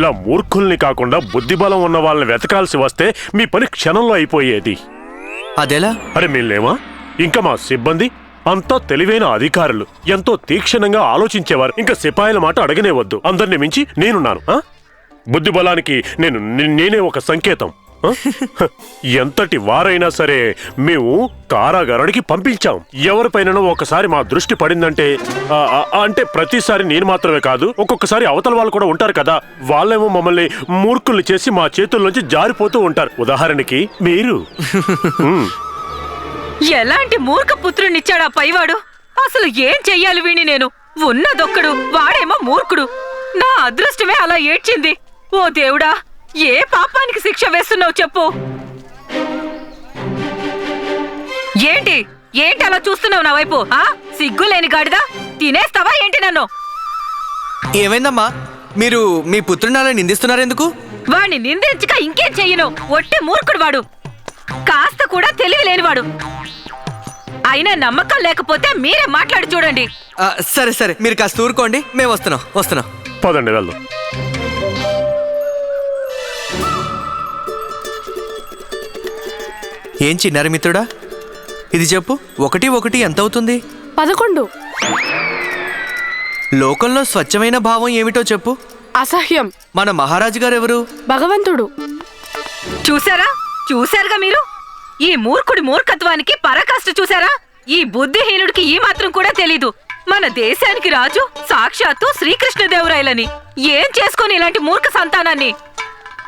ఇలా మూర్ఖుల్ని కాకుండా బుద్ధిబలం ఉన్న వాళ్ళని వెతకాల్సి వస్తే మీ పని క్షణంలో అయిపోయేది. అదెలా? అరే మీలేమా ఇంకా మా సిబ్బంది అంతా తెలివైన అధికారులు. ఎంతో తీక్షణంగా ఆలోచించేవారు. ఇంకా సిపాయిల మాట అడగనే వద్దు. అందరిని మించి నేనున్నాను? బుద్ధి బలానికి నేను నేనే ఒక సంకేతం. ఎంతటి వారైనా సరే మేము కారాగారానికి పంపించాం. ఎవరిపైనను ఒకసారి మా దృష్టి పడిందంటే అంటే ప్రతిసారి నేను మాత్రమే కాదు ఒక్కొక్కసారి అవతల వాళ్ళు కూడా ఉంటారు కదా వాళ్ళేమో మమ్మల్ని మూర్ఖుల్ని చేసి మా చేతుల్లోంచి జారిపోతూ ఉంటారు. ఉదాహరణకి మీరు. ఎలాంటి మూర్ఖ పుత్రునిచ్చాడా పైవాడు? అసలు ఏం చెయ్యాలి వీణి నేను? ఉన్నదొక్కడు వాడేమో మూర్ఖుడు. నా అదృష్టమే అలా ఏడ్చింది. ఓ దేవుడా ఏ పాపానికి శిక్ష వేస్తున్నావు చెప్పు? ఏంటి? ఏంటి అలా చూస్తున్నావు నా వైపు? ఆ? సిగ్గులేని గాడిదా? తినేస్తావా ఏంటి నన్ను? ఏమైందమ్మా? మీరు మీ పుత్రుని అలా నిందిస్తున్నారెందుకు? వాణ్ణి నిందించక ఇంకేం చెయ్యను? ఒట్టి మూర్ఖుడు వాడు. కాస్త కూడా తెలివి లేనివాడు. అయినా నమ్మకం లేకపోతే మీరే మాట్లాడి చూడండి. ఆ, సరే సరే. మీరు కాస్త ఊరుకోండి. మేము వస్తున్నాం వస్తున్నాం. పదండి వెళ్దాం. ఏం చిన్నారి మిత్రుడా? ఇది చెప్పు ఒకటి ఒకటి ఎంత అవుతుంది పదకొండు. లోకంలో స్వచ్ఛమైన భావం ఏమిటో చెప్పు. అసహ్యం. మన మహారాజు గారు ఎవరు భగవంతుడు. చూసారా? చూసారుగా మీరు? ఈ మూర్ఖుడి మూర్ఖత్వానికి పరాకాష్ట చూసారా? ఈ బుద్ధిహీనుడికి ఈ మాత్రం కూడా తెలీదు. మన దేశానికి రాజు సాక్షాత్తు శ్రీకృష్ణదేవరాయలని. ఏం చేసుకొని ఇలాంటి మూర్ఖ సంతానాన్ని?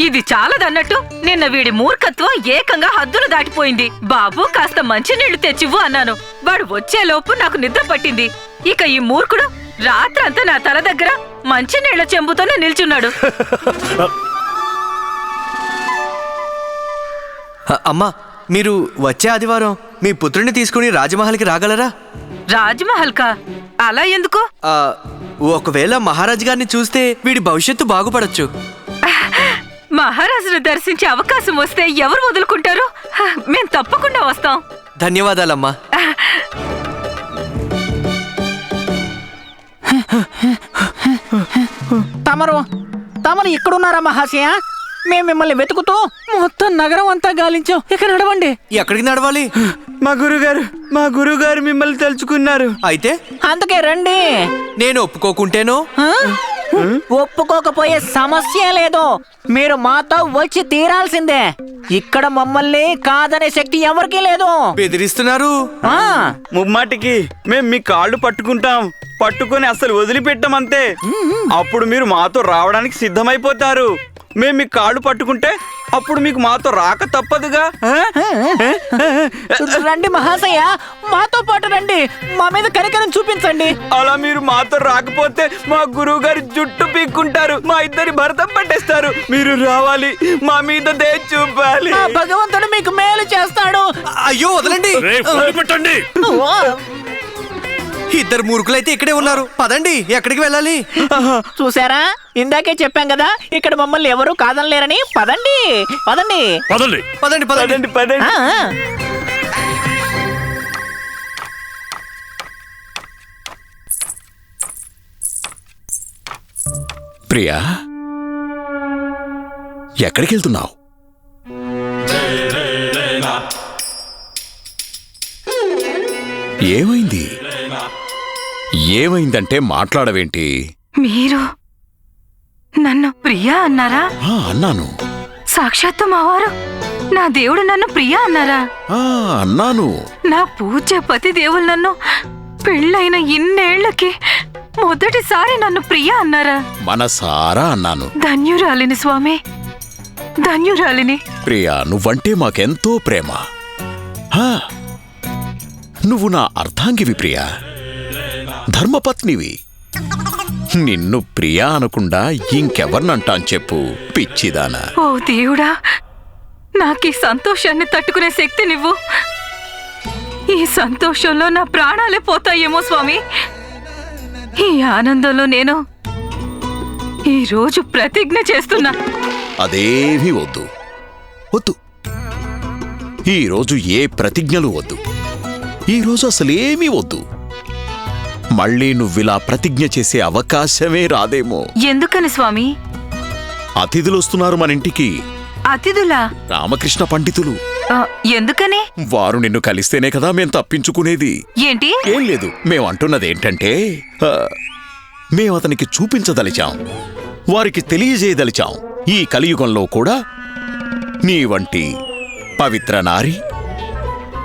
ఇది చాలదన్నట్టు నిన్న వీడి మూర్ఖత్వం ఏకంగా హద్దులు దాటిపోయింది. బాబు కాస్త మంచినీళ్ళు తెచ్చివ్వు అన్నాను. వాడు వచ్చేలోపు నాకు నిద్ర పట్టింది. ఇక ఈ మూర్ఖుడు రాత్రంతా నా తల దగ్గర మంచినీళ్ళ చెంబుతోనే నిల్చున్నాడు. అమ్మా మీరు వచ్చే ఆదివారం మీ పుత్రుని తీసుకుని రాజమహల్కి రాగలరా? రాజ్మహల్ కా అలా ఎందుకు? ఒకవేళ మహారాజు గారిని చూస్తే వీడి భవిష్యత్తు బాగుపడొచ్చు. మహారాజును దర్శించే అవకాశం వస్తే ఎవరు వదులుకుంటారు? హ, మేం తప్పకుండా వస్తాం. ధన్యవాదాలమ్మా. తమరు తమరు ఇక్కడున్నారా మహాశయ? మేము మిమ్మల్ని వెతుకుతూ మొత్తం నగరం అంతా గాలించాం. ఇక నడవండి. ఎక్కడికి నడవాలి? మా గురుగారు మా గురుగారు మిమ్మల్ని తలుచుకున్నారు. అయితే? అందుకే రండి. నేను ఒప్పుకోకుంటేనో? ఒప్పుకోకపోయే సమస్య లేదు. మీరు మాతో వచ్చి తీరాల్సిందే. ఇక్కడ మమ్మల్ని కాదనే శక్తి ఎవరికీ లేదు. బెదిరిస్తున్నారు? ఆ. ముమ్మాటికి మేము మీ కాళ్ళు పట్టుకుంటాం. పట్టుకొని అసలు వదిలిపెట్టామంతే. అప్పుడు మీరు మాతో రావడానికి సిద్ధమైపోతారు. మేము మీ కాళ్ళు పట్టుకుంటే అప్పుడు మీకు మాతో రాక తప్పదుగా? రండి మహాశయ. మాతో పాటు రండి. మా మీద కనికరం చూపించండి. అలా మీరు మాతో రాకపోతే మా గురువు గారు జుట్టు పీక్కుంటారు. మా ఇద్దరి భరతం పట్టేస్తారు. మీరు రావాలి. మా మీద దయ చూపాలి. భగవంతుడు మీకు మేలు చేస్తాడు. అయ్యో వదలండి. ఇద్దరు మూర్ఖులైతే ఇక్కడే ఉన్నారు. పదండి ఎక్కడికి వెళ్ళాలి? చూసారా ఇందాకే చెప్పాం కదా ఇక్కడ మమ్మల్ని ఎవరు కాదనలేరని. పదండి పదండి. పదండి. పదండి పదండి. పదండి. ప్రియా ఎక్కడికి వెళ్తున్నావు ఏమైంది? ఏమైందంటే మాట్లాడవేంటి? మీరు నన్ను ప్రియా అన్నారా? అన్నాను. సాక్షాత్తు మావారు నా దేవుడు నన్ను ప్రియా అన్నారా? అన్నాను. నా పూజ పతి దేవులు నన్ను పెళ్ళైన ఇన్నేళ్ళకి మొదటిసారి నన్ను ప్రియా అన్నారా? మనసారా అన్నాను. ధన్యురాలిని స్వామి ధన్యురాలిని. ప్రియా నువ్వంటే మాకెంతో ప్రేమ. నువ్వు నా అర్ధాంగివి ప్రియా. ధర్మపత్నివి. నిన్ను ప్రియా అనకుండా ఇంకెవర్నంటాను చెప్పు పిచ్చిదానా. ఓ దేవుడా నాకు ఈ సంతోషాన్ని తట్టుకునే శక్తి నువ్వు ఈ సంతోషంలో నా ప్రాణాలే పోతాయేమో స్వామి. ఈ ఆనందంలో నేను ఈ రోజు ప్రతిజ్ఞ చేస్తున్నా. అదేమీ వద్దు. వద్దు. ఈరోజు ఏ ప్రతిజ్ఞలు వద్దు. ఈరోజు అసలేమీ వద్దు. మళ్ళీ నువ్విలా ప్రతిజ్ఞ చేసే అవకాశమే రాదేమో. ఎందుకని స్వామి? అతిథులు వస్తున్నారు మన ఇంటికి. అతిథులా? రామకృష్ణ పండితులు. ఆ, ఎందుకని? వారు నిన్ను కలిస్తేనే కదా మేం తప్పించుకునేది. ఏంటి? ఏం లేదు మేము అంటున్నది ఏంటంటే ఆ, మేము అతనికి చూపించదలిచాం. వారికి తెలియజేయదలిచాం. ఈ కలియుగంలో కూడా నీ వంటి పవిత్ర నారి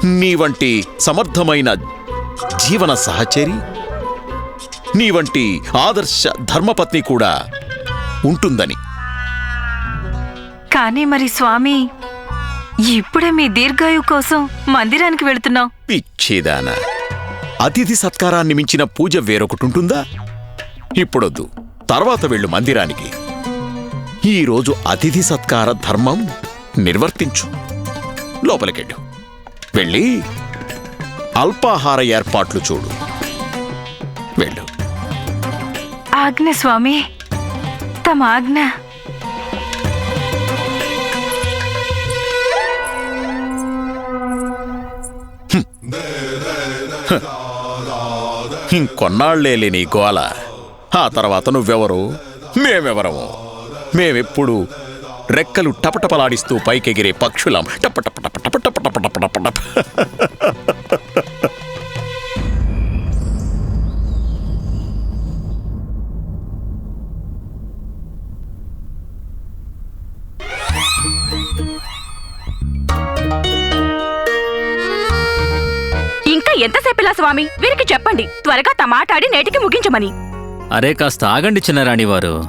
నీ వంటి సమర్థమైన జీవన సహచరి నీ వంటి ఆదర్శ ధర్మపత్ని కూడా ఉంటుందని. కానీ మరి స్వామి ఇప్పుడే మీ దీర్ఘాయు కోసం మందిరానికి వెళుతున్నాం. పిచ్చేదానా. అతిథి సత్కారాన్ని మించిన పూజ వేరొకటుంటుందా ఇప్పుడొద్దు. తర్వాత వెళ్ళు మందిరానికి. ఈరోజు అతిథి సత్కార ధర్మం నిర్వర్తించు. లోపలికెళ్ళు. వెళ్ళి అల్పాహార ఏర్పాట్లు చూడు. వెళ్ళు. ఆజ్ఞ స్వామి తమ ఆజ్ఞ. ఇంకొన్నాళ్ళేలే నీ గోల. ఆ తర్వాత నువ్వెవరు? మేమెవరము? మేమెప్పుడు రెక్కలు టపటపలాడిస్తూ పైకెగిరే పక్షులం. టపటపటపటపటపటపటపటప స్వామి వీరికి చెప్పండి. త్వరగా తమాటాడి నేటికి ముగించమని. అరే కాస్త ఆగండి చిన్నరాణి వారు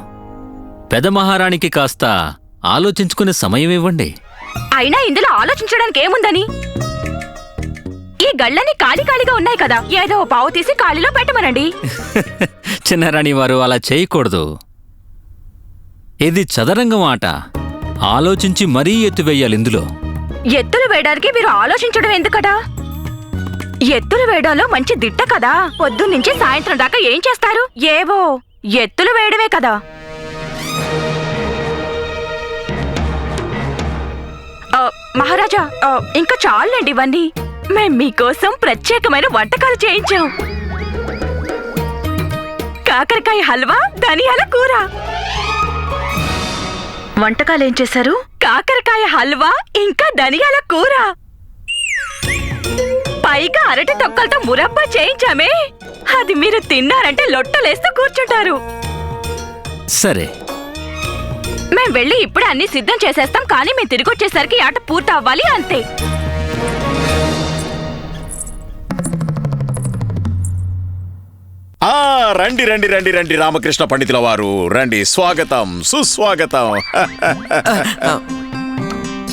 పెద మహారాణికి కాస్త ఆలోచించుకునే సమయం ఇవ్వండి. అయినా ఇందులో ఆలోచించడానికి ఏముందని? ఈ గళ్ళని ఖాళీ ఖాళీగా ఉన్నాయి కదా. ఏదో పావు తీసి ఖాళీలో పెట్టమనండి. చిన్నరాణి వారు అలా చేయకూడదు. ఇది చదరంగం ఆట. ఆలోచించి మరీ ఎత్తువేయాలి ఇందులో. ఎత్తులు వేయడానికి మీరు ఆలోచించడం ఎందుకట? ఎత్తులు వేయడంలో మంచి దిట్ట కదా? పొద్దున్నుంచి సాయంత్రం దాకా ఏం చేస్తారు? ఏవో? ఎత్తులు వేయడమే కదా. మహారాజా ఇంకా చాలండి ఇవన్నీ. మేం మీకోసం ప్రత్యేకమైన వంటకాలు చేయించాం. కాకరకాయ హల్వా ధనియాల కూర. వంటకాలు ఏం చేశారు? కాకరకాయ హల్వా ఇంకా ధనియాల కూర. పైగా అరటి తొక్కలతో మురబ్బా చేయించామే. అది మీరు తిన్నారంటే లొట్టలేస్తూ కూర్చుంటారు. సరే. మేం వెళ్ళి ఇప్పుడే అన్ని సిద్ధం చేసేస్తాం కానీ మేము తిరిగి వచ్చేసరికి ఆట పూర్తి అవ్వాలి అంతే. ఆ రండి రండి రండి రండి రామకృష్ణ పండితుల వారు. రండి స్వాగతం సుస్వాగతం.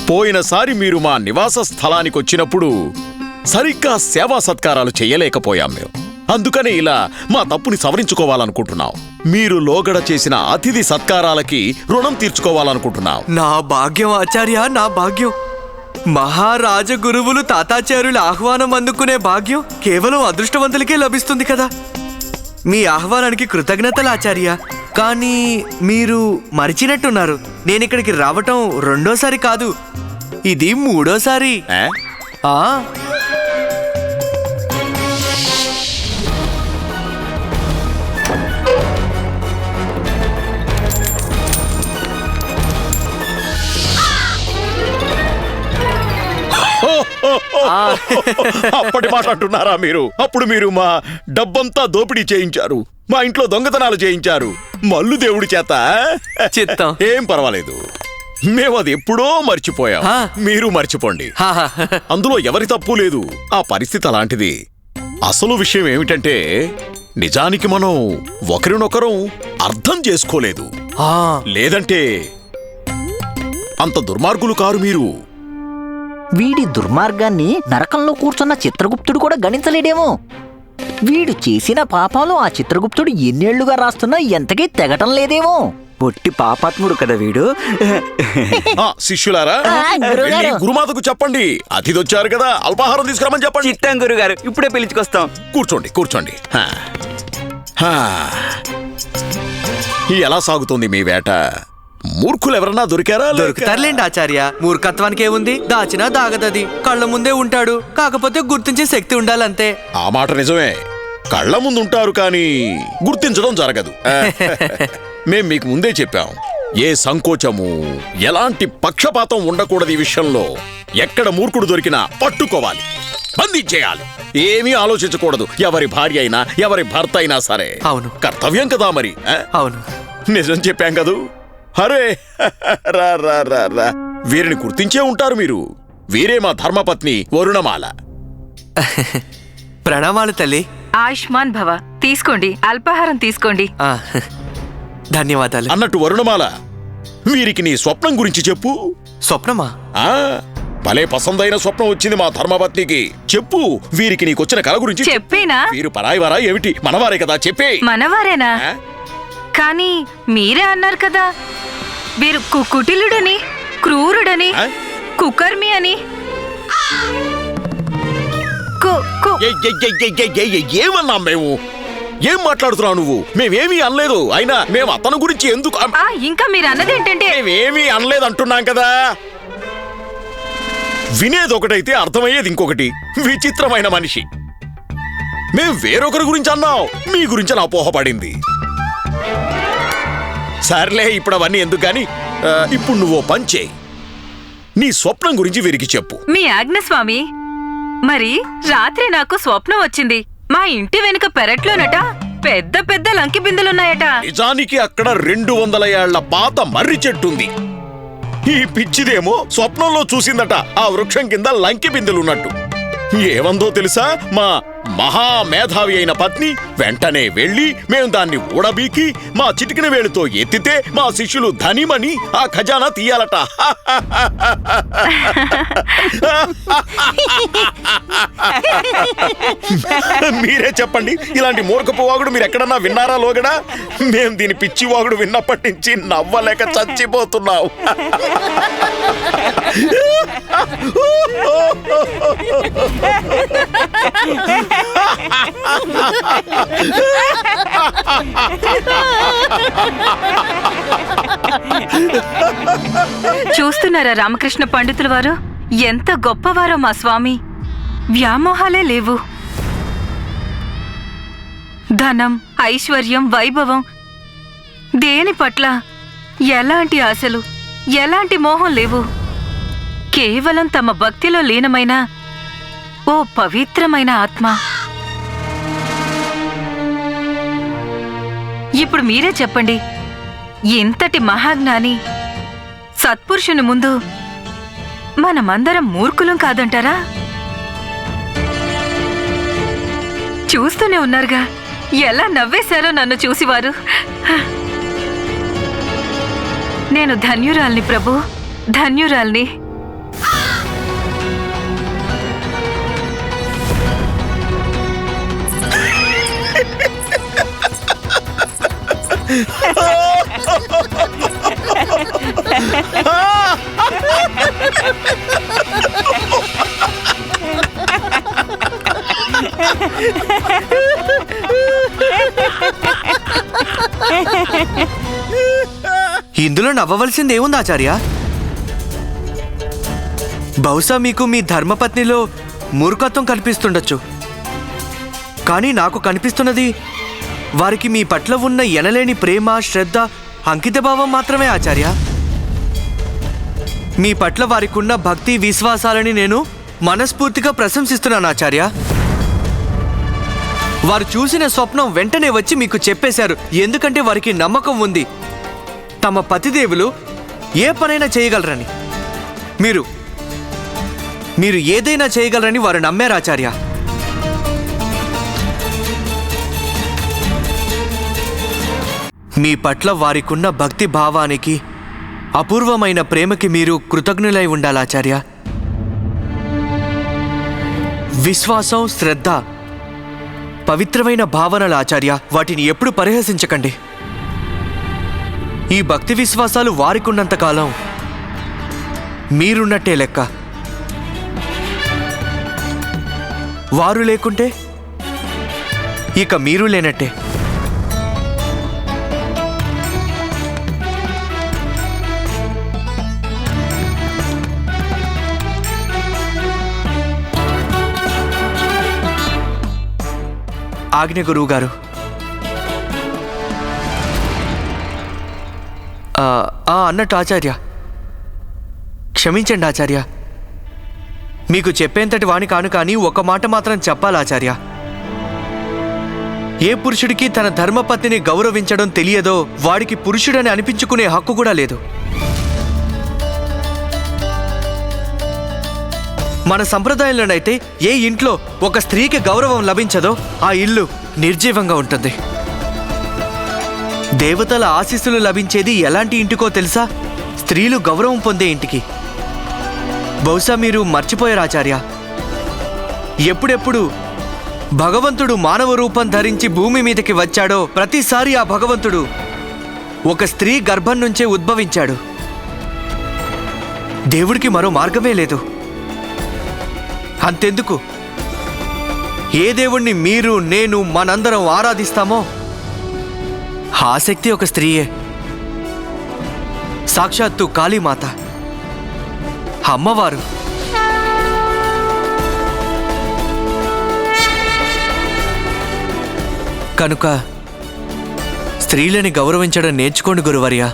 పోయినసారి మీరు మా నివాస స్థలానికి వచ్చినప్పుడు సరిగ్గా సేవా సత్కారాలు చేయలేకపోయాం మేము. అందుకనే ఇలా మా తప్పుని సవరించుకోవాలనుకుంటున్నాం. మీరు లోగడ చేసిన అతిథి సత్కారాలకి రుణం తీర్చుకోవాలనుకుంటున్నాం. నా భాగ్యం ఆచార్య నా భాగ్యం. మహారాజ గురువులు తాతాచార్యుల ఆహ్వానం అందుకునే భాగ్యం కేవలం అదృష్టవంతులకే లభిస్తుంది కదా. మీ ఆహ్వానానికి కృతజ్ఞతలు ఆచార్య. కానీ మీరు మరిచినట్టున్నారు. నేను ఇక్కడికి రావటం రెండోసారి కాదు ఇది మూడోసారి? ఆ? అప్పటి మాట అంటున్నారా మీరు? అప్పుడు మీరు మా డబ్బంతా దోపిడీ చేయించారు. మా ఇంట్లో దొంగతనాలు చేయించారు. మల్లు దేవుడి చేత చిత్తం. ఏం పర్వాలేదు. మేము అది ఎప్పుడో మర్చిపోయాం. మీరు మర్చిపోండి. అందులో ఎవరి తప్పు లేదు. ఆ పరిస్థితి అలాంటిది. అసలు విషయం ఏమిటంటే నిజానికి మనం ఒకరినొకరం అర్థం చేసుకోలేదు. ఆ, లేదంటే అంత దుర్మార్గులు కారు మీరు. వీడి దుర్మార్గాన్ని నరకంలో కూర్చున్న చిత్రగుప్తుడు కూడా గణించలేడేమో. వీడు చేసిన పాపాలు ఆ చిత్రగుప్తుడు ఎన్నేళ్ళుగా రాస్తున్నా ఎంతకీ తెగటం లేదేమో. పొట్టి పాపాత్ముడు కదా వీడు. ఆ శిష్యులారా. వెళ్ళి గురుమాతకు చెప్పండి. అతిథొచ్చారు కదా అల్పాహారం తీసుకురమని చెప్పండి. చిత్తం గురుగారు ఇప్పుడే పిలుచుకొస్తాం. కూర్చోండి కూర్చోండి. హా. హా. ఎలా సాగుతుంది మీ వేట? మూర్ఖులు ఎవరన్నా దొరికారా దొరుకుతారులేండి ఆచార్య. మూర్ఖత్వానికి ఏముంది దాచినా దాగదది. కళ్ళ ముందే ఉంటాడు కాకపోతే గుర్తించే శక్తి ఉండాలంతే. ఆ మాట నిజమే. కళ్ళ ముందు ఉంటారు కానీ గుర్తించడం జరగదు. మేం మీకు ముందే చెప్పాం. ఏ సంకోచము ఎలాంటి పక్షపాతం ఉండకూడదు ఈ విషయంలో. ఎక్కడ మూర్ఖుడు దొరికినా పట్టుకోవాలి. బంధించేయాలి. ఏమీ ఆలోచించకూడదు. ఎవరి భార్య అయినా ఎవరి భర్త అయినా సరే. అవును. కర్తవ్యం కదా మరి? అవును. నిజం చెప్పాం కదూ? అరే రా రా రా రా. వీరిని గుర్తించే ఉంటారు మీరు. వీరే మా ధర్మపత్ని వరుణమాల. ప్రణామాలు తల్లి. ఆయుష్మాన్ భవ తీసుకోండి అల్పాహారం తీసుకోండి. ఆ, ధన్యవాదాలు. అన్నట్టు వరుణమాల వీరికి నీ స్వప్నం గురించి చెప్పు. స్వప్నమా? ఆ భలే పసందైన స్వప్నం వచ్చింది మా ధర్మపత్నికి. చెప్పు వీరికి నీకొచ్చిన కల గురించి చెప్పు. చెప్పేనా? వీరు పరాయివారా ఏమిటి? మనవారే కదా చెప్పే. మనవారేనా? ఆ? కానీ మీరే అన్నారు కదా వీరు కుటిలుడని క్రూరుడని కుకర్మి అని. ఏమన్నా మేము? ఏం మాట్లాడుతున్నావు నువ్వు? మేమేమీ అనలేదు. అయినా మేము అతని గురించి ఎందుకు ఇంకా మీరు అన్నది ఏంటంటే మేమేమీ అనలేదు అంటున్నాం కదా. వినేది ఒకటైతే అర్థమయ్యేది ఇంకొకటి. విచిత్రమైన మనిషి. మేం వేరొకరి గురించి అన్నాం. మీ గురించి నా పోహపడింది. సర్లే ఇప్పుడు అవన్నీ ఎందుకు ఇప్పుడు నువ్వు పంచే నీ స్వప్నం గురించి వీరికి చెప్పు. మీ ఆజ్ఞ స్వామి మరి రాత్రి నాకు స్వప్నం వచ్చింది. మా ఇంటి వెనుక పెరట్లోనట పెద్ద పెద్ద లంకి బిందులున్నాయట. నిజానికి అక్కడ రెండు వందల ఏళ్ళ పాత మర్రి చెట్టుంది ఈ పిచ్చిదేమో స్వప్నంలో చూసిందట ఆ వృక్షం కింద లంకి బిందెలున్నట్టు. ఏమందో తెలుసా? మా మహా మేధావి అయిన పత్ని వెంటనే వెళ్ళి మేము దాన్ని ఊడబీకి మా చిటికిన వేలుతో ఎత్తితే మా శిష్యులు ధనిమని ఆ ఖజానా తీయాలట. మీరే చెప్పండి ఇలాంటి మూర్ఖపు వాగుడు మీరు ఎక్కడన్నా విన్నారా లోగడా? మేము దీని పిచ్చి వాగుడు విన్నప్పటి నుంచి నవ్వలేక చచ్చిపోతున్నావు చూస్తున్నారా రామకృష్ణ పండితుల వారు? ఎంత గొప్పవారో మా స్వామి. వ్యామోహాలే లేవు. ధనం ఐశ్వర్యం వైభవం దేని పట్ల? ఎలాంటి ఆశలు? ఎలాంటి మోహం లేవు. కేవలం తమ భక్తిలో లీనమైన ఓ పవిత్రమైన ఆత్మ. ఇప్పుడు మీరే చెప్పండి ఇంతటి మహాజ్ఞాని సత్పురుషుని ముందు మనమందరం మూర్ఖులం కాదంటారా? చూస్తూనే ఉన్నారుగా ఎలా నవ్వేశారో నన్ను చూసివారు. నేను ధన్యురాల్ని ప్రభు ధన్యురాల్ని ఇందులో నవ్వవలసింది ఏముంది ఆచార్య? బహుశా మీకు మీ ధర్మపత్నిలో మూర్ఖత్వం కనిపిస్తుండొచ్చు. కానీ నాకు కనిపిస్తున్నది వారికి మీ పట్ల ఉన్న ఎనలేని ప్రేమ శ్రద్ధ అంకితభావం మాత్రమే ఆచార్య. మీ పట్ల వారికి ఉన్న భక్తి విశ్వాసాలని నేను మనస్ఫూర్తిగా ప్రశంసిస్తున్నాను ఆచార్య. వారు చూసిన స్వప్నం వెంటనే వచ్చి మీకు చెప్పేశారు. ఎందుకంటే వారికి నమ్మకం ఉంది. తమ పతిదేవులు ఏ పనైనా చేయగలరని. మీరు మీరు ఏదైనా చేయగలరని వారు నమ్మారు ఆచార్య. మీ పట్ల వారికున్న భక్తి భావానికి అపూర్వమైన ప్రేమకి మీరు కృతజ్ఞులై ఉండాలి ఆచార్య? విశ్వాసం శ్రద్ధ పవిత్రమైన భావనలు ఆచార్య. వాటిని ఎప్పుడు పరిహసించకండి. ఈ భక్తి విశ్వాసాలు వారికున్నంత కాలం మీరున్నట్టే లెక్క. వారు లేకుంటే ఇక మీరు లేనట్టే. ఆజ్ఞ గురువు గారు. అన్నట్టు ఆచార్య. క్షమించండి ఆచార్య. మీకు చెప్పేంతటి వాణి కాను కానీ ఒక మాట మాత్రం చెప్పాలి ఆచార్య. ఏ పురుషుడికి తన ధర్మపత్నిని గౌరవించడం తెలియదో వాడికి పురుషుడని అనిపించుకునే హక్కు కూడా లేదు. మన సంప్రదాయంలోనైతే ఏ ఇంట్లో ఒక స్త్రీకి గౌరవం లభించదో ఆ ఇల్లు నిర్జీవంగా ఉంటుంది. దేవతల ఆశీస్సులు లభించేది ఎలాంటి ఇంటికో తెలుసా? స్త్రీలు గౌరవం పొందే ఇంటికి. బహుశా మీరు మర్చిపోయారు ఆచార్య. ఎప్పుడెప్పుడు భగవంతుడు మానవ రూపం ధరించి భూమి మీదకి వచ్చాడో ప్రతిసారి ఆ భగవంతుడు ఒక స్త్రీ గర్భం నుంచే ఉద్భవించాడు. దేవుడికి మరో మార్గమే లేదు. అంతెందుకు? ఏ దేవుణ్ణి మీరు నేను మనందరం ఆరాధిస్తామో? ఆసక్తి ఒక స్త్రీయే. సాక్షాత్తు కాళీమాత. అమ్మవారు. కనుక స్త్రీలని గౌరవించడం నేర్చుకోండి గురువర్య.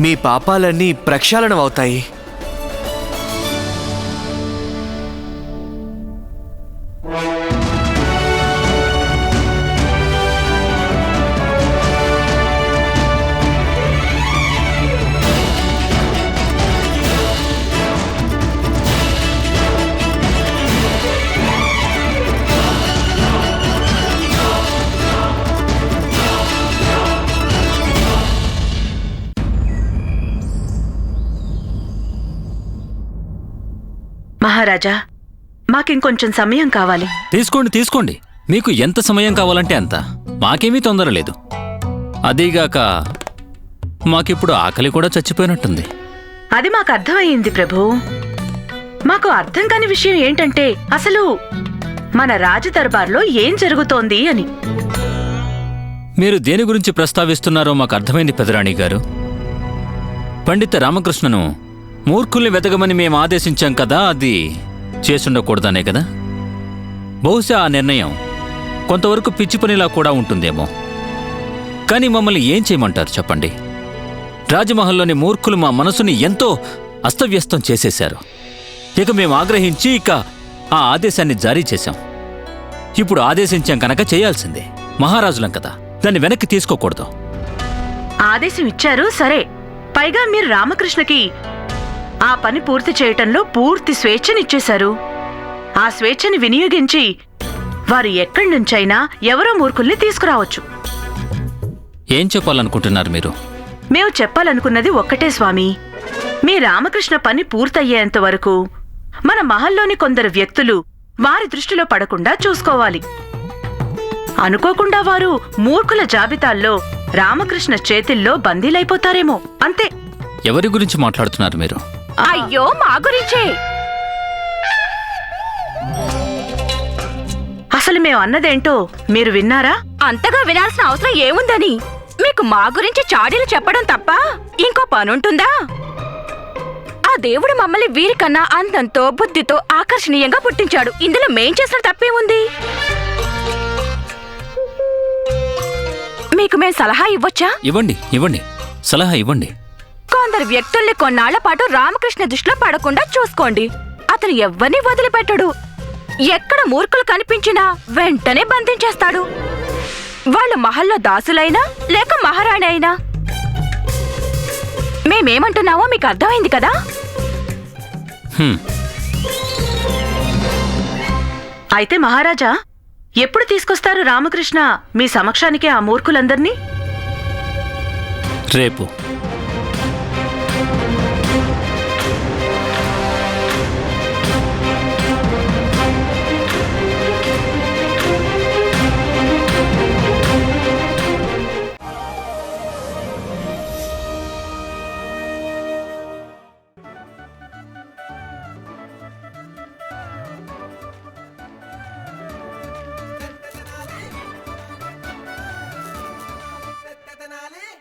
మీ పాపాలన్నీ ప్రక్షాళనం అవుతాయి మహారాజా మాకింకొంచెం సమయం కావాలి. తీసుకోండి తీసుకోండి. మీకు ఎంత సమయం కావాలంటే అంత. మాకేమీ తొందర లేదు. అదీగాక మాకిప్పుడు ఆకలి కూడా చచ్చిపోయినట్టుంది. అది మాకు అర్థమయ్యింది ప్రభు. మాకు అర్థం కాని విషయం ఏంటంటే అసలు మన రాజదర్బార్లో ఏం జరుగుతోంది అని. మీరు దేని గురించి ప్రస్తావిస్తున్నారో మాకు అర్థమైంది పెదరాణి గారు పండిత రామకృష్ణను మూర్ఖుల్ని వెతకమని మేము ఆదేశించాం కదా అది చేసుండకూడదనే కదా? బహుశా ఆ నిర్ణయం కొంతవరకు పిచ్చి పనిలా కూడా ఉంటుందేమో. కానీ మమ్మల్ని ఏం చేయమంటారు చెప్పండి? రాజమహల్లోని మూర్ఖులు మా మనసుని ఎంతో అస్తవ్యస్తం చేసేశారు. ఇక మేము ఆగ్రహించి ఇక ఆ ఆదేశాన్ని జారీ చేశాం. ఇప్పుడు ఆదేశించాం కనుక చేయాల్సిందే. మహారాజులం కదా దాన్ని వెనక్కి తీసుకోకూడదు. ఆదేశం ఇచ్చారు సరే. పైగా మీరు రామకృష్ణకి ఆ పని పూర్తి చేయటంలో పూర్తి స్వేచ్ఛనిచ్చేశారు. ఆ స్వేచ్ఛని వినియోగించి వారు ఎక్కడి నుంచైనా ఎవరో మూర్ఖుల్ని తీసుకురావచ్చు. ఏం చెప్పాలనుకుంటున్నారు మీరు? మేము చెప్పాలనుకున్నది ఒక్కటే స్వామి. మీ రామకృష్ణ పని పూర్తయ్యేంత వరకు మన మహల్లోని కొందరు వ్యక్తులు వారి దృష్టిలో పడకుండా చూసుకోవాలి. అనుకోకుండా వారు మూర్ఖుల జాబితాల్లో రామకృష్ణ చేతిల్లో బందీలైపోతారేమో. అంతే. ఎవరి గురించి మాట్లాడుతున్నారు మీరు? అయ్యో మా గురించే. అసలు మేము అన్నదేంటో మీరు విన్నారా? అంతగా వినాల్సిన అవసరం ఏముందని? మీకు మా గురించి చాడీలు చెప్పడం తప్ప ఇంకో పనుంటుందా? ఆ దేవుడు మమ్మల్ని వీరికన్నా అందంతో బుద్ధితో ఆకర్షణీయంగా పుట్టించాడు. ఇందులో మేం చేసిన తప్పేముంది? మీకు మేం సలహా ఇవ్వొచ్చా? ఇవ్వండి ఇవ్వండి. సలహా ఇవ్వండి. కొందరు వ్యక్తుల్ని కొన్నాళ్ళ పాటు రామకృష్ణ దృష్టిలో పడకుండా చూసుకోండి. అతను ఎవ్వరిని వదిలిపెట్టడు. ఎక్కడ మూర్ఖులు కనిపించినా వెంటనే బంధించేస్తాడు. వాళ్ళు మహల్లో దాసులైనా లేక మహారాణి అయినా మేమేమంటున్నావో మీకు అర్థమైంది కదా? హ్మ్, అయితే మహారాజా ఎప్పుడు తీసుకొస్తారు రామకృష్ణ మీ సమక్షానికి ఆ మూర్ఖులందర్నీ? రేపు.